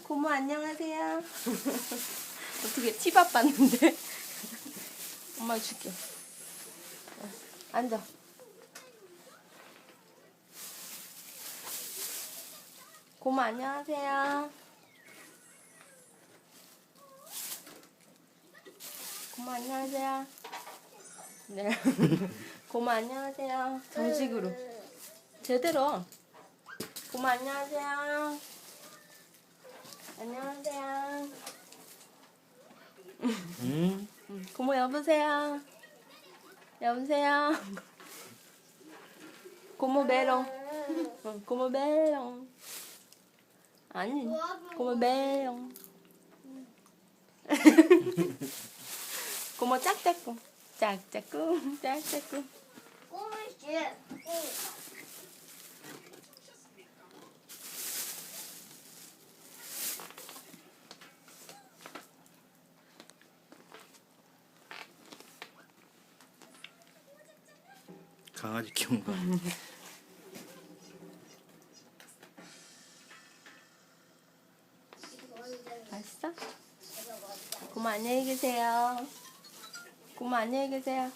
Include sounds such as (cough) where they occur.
고모 안녕하세요. (laughs) 어떻게 티밥 봤는데? 엄마 줄게. 어, 앉아. 고모 안녕하세요. 고모 안녕하세요. 네. (laughs) 고모 안녕하세요. 정식으로. 제대로. 고모 안녕하세요. 안녕하세요. 음. 음, 고모 여보세요. 여보세요. 고모 메롱. 응, 고모 메롱. 아니, 고모 메롱. 고모 짝짝꿍. 짝짝꿍, 짝짝꿍. 꼬물씨. 강아지 키우는 거. 맛있어? 고모 안녕히 계세요. 고모 안녕히 계세요.